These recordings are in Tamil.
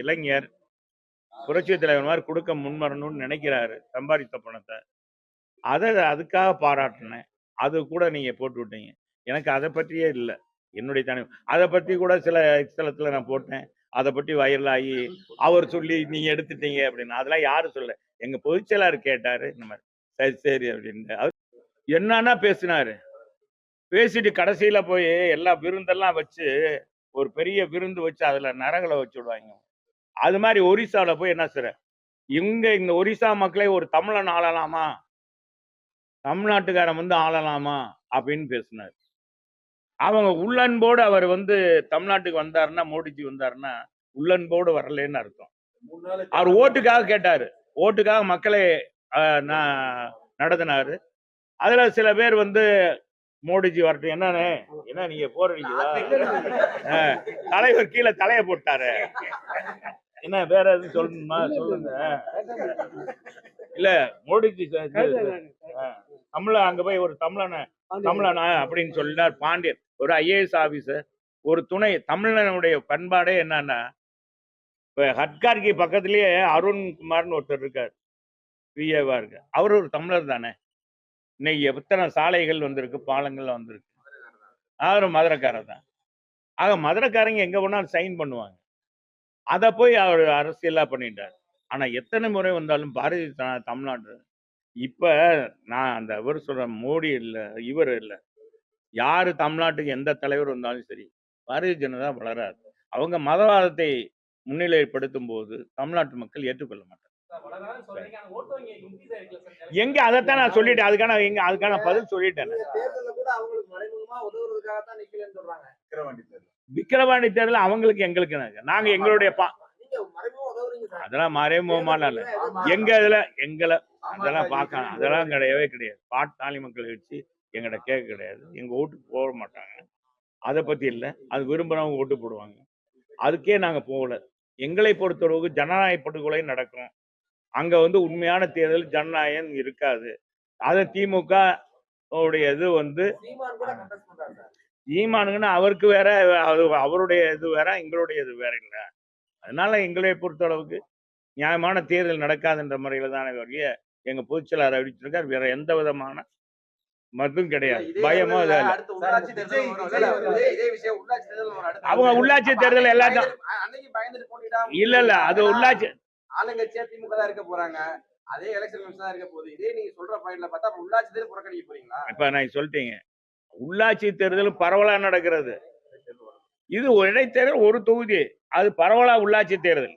இளைஞர் புரட்சி தலைவர் மாதிரி கொடுக்க முன்வரணும்னு நினைக்கிறாரு சம்பாதித்த பணத்தை. அதை அதுக்காக பாராட்டினேன். அது கூட நீங்க போட்டு விட்டீங்க. எனக்கு அதை பற்றியே இல்லை. என்னுடைய தனி அதை பற்றி கூட சில ஸ்தலத்தில் நான் போட்டேன். அதை பற்றி வைரல் ஆகி அவர் சொல்லி நீங்க எடுத்துட்டீங்க அப்படின்னு. அதெல்லாம் யாரும் சொல்ல எங்க பொதுச்செயலாளர் கேட்டாரு இந்த மாதிரி சரி சரி அப்படின்னு அவர் என்னன்னா பேசினாரு. பேசிட்டு கடைசியில போய் எல்லா விருந்தெல்லாம் வச்சு ஒரு பெரிய விருந்து வச்சு அதுல நரங்களை வச்சு விடுவாங்க. அது மாதிரி ஒரிசால போய் என்ன செய்ற? இங்க இந்த ஒரிசா மக்களை ஒரு தமிழன் ஆளலாமா? தமிழ்நாட்டுக்காரன் வந்து ஆளலாமா? அப்படின்னு பேசினார். அவங்க உள்ளன்போடு அவர் வந்து தமிழ்நாட்டுக்கு வந்தாருன்னா மோடிஜி வந்தாருன்னா உள்ளன்போடு வரலன்னு அர்த்தம். அவர் ஓட்டுக்காக கேட்டாரு. ஓட்டுக்காக மக்களை நடத்தினாரு. அதுல சில பேர் வந்து மோடிஜி வரட்டும். என்னண்ணே? என்ன நீங்க போறீங்களா? தலைவர் கீழே தலைய போட்டாரு. என்ன வேற எதுவும் சொல்லணுமா? சொல்லுங்க. இல்ல. மோடிஜி தமிழ அங்க போய் ஒரு தமிழனை தமிழனா அப்படின்னு சொல்லினார் பாண்டியன். ஒரு ஐஏஎஸ் ஆபீசர் ஒரு துணை தமிழனுடைய பண்பாடே என்னன்னா இப்ப ஹட்கார்கி பக்கத்துலயே அருண்குமார்னு ஒருத்தர் இருக்கார் பிஏவா இருக்கு அவர் ஒரு தமிழர் தானே. இன்னைக்கு எத்தனை சாலைகள் வந்திருக்கு பாலங்கள் வந்திருக்கு. அவர் மதுரைக்காரர் தான். ஆக மதுரைக்காரங்க எங்க போனாலும் சைன் பண்ணுவாங்க. அதை போய் அவர் அரசியலா பண்ணிட்டார். ஆனா எத்தனை முறை வந்தாலும் பாரதிய தமிழ்நாடு. இப்ப நான் அந்த இவர் சொல்ற மோடி இல்ல இவர் இல்ல. யாரு தமிழ்நாட்டுக்கு எந்த தலைவர் வந்தாலும் சரி பாரதிய ஜனதா வளராது. அவங்க மதவாதத்தை முன்னிலைப்படுத்தும் போது தமிழ்நாட்டு மக்கள் ஏற்றுக்கொள்ள மாட்டாங்க. எங்க அதைத்தான் நான் சொல்லிட்டேன். அதுக்கான எங்க அதுக்கான பதில் சொல்லிட்டேன் விக்கிரவாண்டி தேர்தல் அவங்களுக்கு எங்களுக்கு நாங்க. எங்களுடைய பா அதெல்லாம் மறைமுகமான. எங்க இதுல எங்களை அதெல்லாம் பார்க்கலாம். அதெல்லாம் கிடையவே கிடையாது. பாட்டாளி மக்கள் கட்சி எங்கிட்ட கேட்க கிடையாது. எங்க ஓட்டுக்கு போக மாட்டாங்க. அதை பத்தி இல்லை. அது விரும்புறவங்க ஓட்டு போடுவாங்க. அதுக்கே நாங்க போகல. எங்களை பொறுத்தளவுக்கு ஜனநாயக படுகொலை நடக்கும். அங்க வந்து உண்மையான தேர்தல் ஜனநாயகம் இருக்காது. அதை திமுக உடைய இது வந்து ஈமானுங்கன்னா அவருக்கு வேற அது அவருடைய இது வேற எங்களுடைய இது வேற இல்லை அதனால எங்களை பொறுத்தளவுக்கு நியாயமான தேர்தல் நடக்காதுன்ற முறையில தானே வழிய எங்க பொதுச்செயலாளர் அறிவிச்சிருக்கார் வேற எந்த விதமான மதும் கிடையாது பயமோ இதோ இல்லை அடுத்த உள்ளாட்சி தேர்தல் வரும். இல்ல, இல்ல, இதே- இதே விஷயம் உள்ளாட்சி தேர்தல் வரும். அடுத்த அவங்க. உள்ளாட்சி தேர்தல் எல்லாத்தையும். இல்ல இல்ல அது உள்ளாட்சி ஆளுங்கட்சியா திமுக தான் இருக்க போறாங்க அதே எலெக்ஷன் கமிஷன் தான் இருக்க போகுது இதே நீங்க சொல்ற பாயிண்ட்ல பார்த்தா உள்ளாட்சி தேர்தல் புறக்கணிக்க போறீங்களா இப்ப நான் சொல்லிட்டீங்க உள்ளாட்சி தேர்தலும் பரவலா நடக்கிறது இது ஒரு இடைத்தேர்தல் ஒரு தொகுதி அது பரவலா உள்ளாட்சி தேர்தல்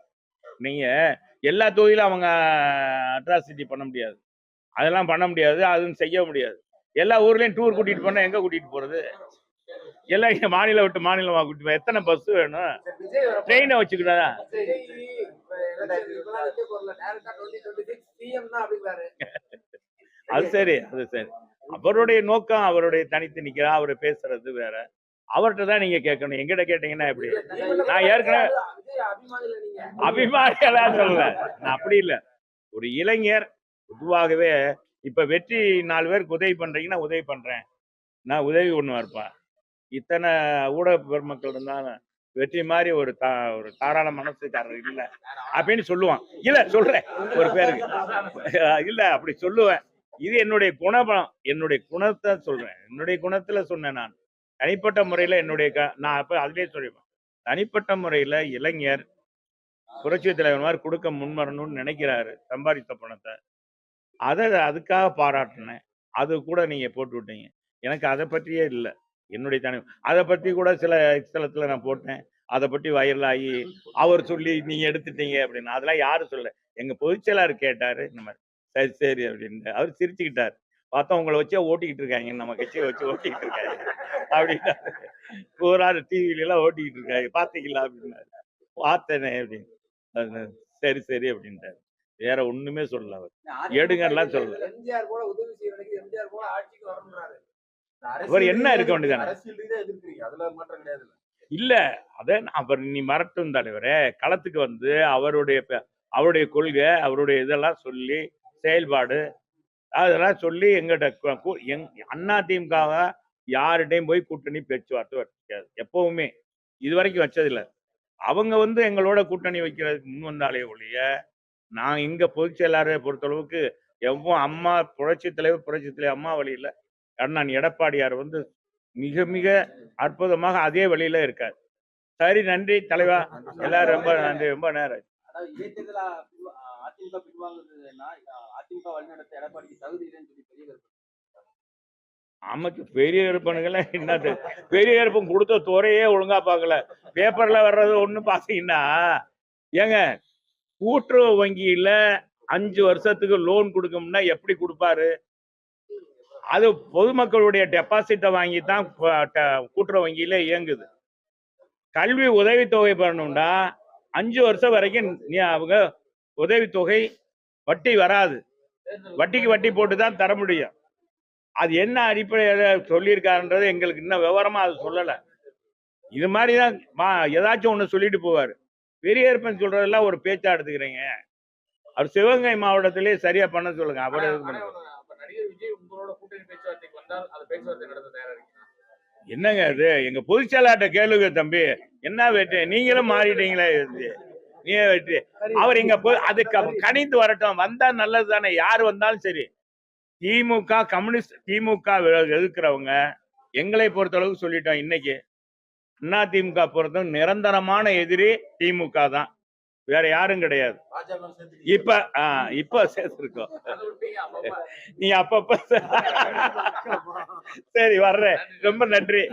நீங்க எல்லா தொகுதியிலும் அவங்க அட்ராசிட்டி பண்ண முடியாது அதெல்லாம் பண்ண முடியாது அதுவும் செய்ய முடியாது எல்லா ஊர்லயும் டூர் கூட்டிட்டு போனா எங்க கூட்டிட்டு போறது எல்லாம் இங்க மாநிலம் விட்டு மாநிலமா கூட்டிட்டு எத்தனை பஸ் வேணும் ட்ரெயினை வச்சுக்கிட்டா அது சரி அது சரி அவருடைய நோக்கம் அவருடைய தனித்து நிக்கிறா அவர் பேசுறது வேற. அவர்கிட்ட தான் நீங்க கேட்கணும். எங்கிட்ட கேட்டீங்கன்னா எப்படி? நான் ஏற்கனவே அபிமானிகளா சொல்லல நான் அப்படி இல்ல. ஒரு இளைஞர் பொதுவாகவே இப்ப வெற்றி நாலு பேருக்கு உதவி பண்றீங்கன்னா உதவி பண்றேன். நான் உதவி ஒண்ணு இருப்பேன் இத்தனை ஊடக பெருமக்கள் இருந்தாலும் வெற்றி மாதிரி ஒரு தா ஒரு தாராள மனசுக்காரர் இல்ல. அப்படின்னு சொல்லுவான். இல்ல சொல்றேன். ஒரு பேருக்கு. இல்ல அப்படி சொல்லுவேன். இது என்னுடைய குணபலம் என்னுடைய குணத்தை சொல்றேன். என்னுடைய குணத்துல சொன்னேன் நான். தனிப்பட்ட முறையில என்னுடைய க- நான் அப்ப அதுலயே சொல்லிப்பேன் தனிப்பட்ட முறையில இளைஞர் புரட்சி தலைவர் மாதிரி கொடுக்க முன்வரணும்னு நினைக்கிறாரு சம்பாதித்த பணத்தை. அதை அதுக்காக பாராட்டினேன். அது கூட நீங்க போட்டு விட்டீங்க. எனக்கு அதை பற்றியே இல்லை. என்னுடைய தனி அதை பற்றி கூட சில ஸ்தலத்தில் நான் போட்டேன். அதை பற்றி வைரல் ஆகி அவர் சொல்லி நீங்கள் எடுத்துட்டீங்க அப்படின்னு. அதெல்லாம் யாரும் சொல்ல எங்கள் பொதுச்செயலாளர் கேட்டார் இந்த மாதிரி. சரி சரி அப்படின்னு. அவர் சிரிச்சுக்கிட்டார். பார்த்தா உங்களை வச்சே ஓட்டிக்கிட்டு இருக்காங்க. நம்ம கட்சியை வச்சு ஓட்டிக்கிட்டு இருக்காங்க. அப்படின்னாரு. ஒரு டிவில எல்லாம் ஓட்டிக்கிட்டு இருக்காங்க பாத்தீங்களா அப்படின்னாரு. பார்த்தேனே அப்படின்னு. சரி சரி அப்படின்ட்டாரு. வேற ஒண்ணுமே சொல்லல அவர். எடுங்கலாம் சொல்லல. அவர் என்ன இருக்க வேண்டியதானே கிடையாது. இல்ல. அத அவர் நீ மறட்டும் தலைவரே. களத்துக்கு வந்து அவருடைய அவருடைய கொள்கை அவருடைய இதெல்லாம் சொல்லி செயல்பாடு. அதெல்லாம் சொல்லி எங்கிட்ட எங் அண்ணா திமுக யார்கிட்டையும் போய் கூட்டணி பேச்சுவார்த்தை வச்சுக்காது. எப்பவுமே. இது வரைக்கும் வச்சதில்ல. அவங்க வந்து எங்களோட கூட்டணி வைக்கிறதுக்கு முன் வந்தாலே ஒழிய நான் இங்க பொதுச் செயலாளரை பொறுத்தளவுக்கு எவ்வளோ அம்மா புரட்சி தலைவர் புரட்சி தலைவர் அம்மா வழியில அண்ணன் எடப்பாடியார் வந்து மிக மிக அற்புதமாக அதே வழியில இருக்கார். சரி நன்றி தலைவா. எல்லாரும் ரொம்ப நன்றி ரொம்ப நேரம் அதிமுக பின்வாங்குறதுன்னா அதிமுக வழிநடத்த எடப்பாடிக்கு தகுதி இல்லைன்னு சொல்லி பெரிய ஆமாக்கு நமக்கு பெரிய இருப்பனுங்கள என்னது? பெரிய இருப்பம் கொடுத்த துறையே ஒழுங்கா பார்க்கல. பேப்பர்ல வர்றது ஒண்ணு பாத்தீங்கன்னா ஏங்க கூட்டுறவு வங்கியில அஞ்சு வருஷத்துக்கு லோன் கொடுக்கணும்னா எப்படி கொடுப்பாரு? அது பொதுமக்களுடைய டெபாசிட்டை வாங்கி தான் கூட்டுறவு வங்கியில இயங்குது. கல்வி உதவித்தொகை பண்ணணும்னா அஞ்சு வருஷம் வரைக்கும் நீ அவங்க உதவித்தொகை வட்டி வராது. வட்டிக்கு வட்டி போட்டு தான் தர முடியும். அது என்ன அடிப்படையில் சொல்லியிருக்காருன்றது எங்களுக்கு இன்னும் விவரமாக அது சொல்லலை. இது மாதிரி தான் மா- ஏதாச்சும் ஒன்று சொல்லிட்டு போவார். பெரியப்பன் சொல்கிறதெல்லாம் ஒரு பேச்சா எடுத்துக்கிறீங்க. அவர் சிவகங்கை மாவட்டத்திலேயே சரியா பண்ண சொல்லுங்க. அவர் பண்ண என்னங்க இது? எங்க பொதுச்செயலாட்ட கேளுங்க தம்பி. என்ன வெற்றி நீங்களும் மாறிட்டீங்களே நீ அவர் இங்க போய் அதுக்கு கணிந்து வரட்டும். வந்தா நல்லது தானே. யார் வந்தாலும் சரி. திமுக கம்யூனிஸ்ட் திமுக எதிர்க்கிறவங்க எங்களை பொறுத்தளவுக்கு சொல்லிட்டோம் இன்னைக்கு. அண்ணா திமுக பொறுத்த நிரந்தரமான எதிரி திமுக தான். வேற யாரும் கிடையாது. இப்ப ஆஹ் இப்ப சேர்த்திருக்கோம். நீ அப்பப்ப சரி வர்றேன். ரொம்ப நன்றி.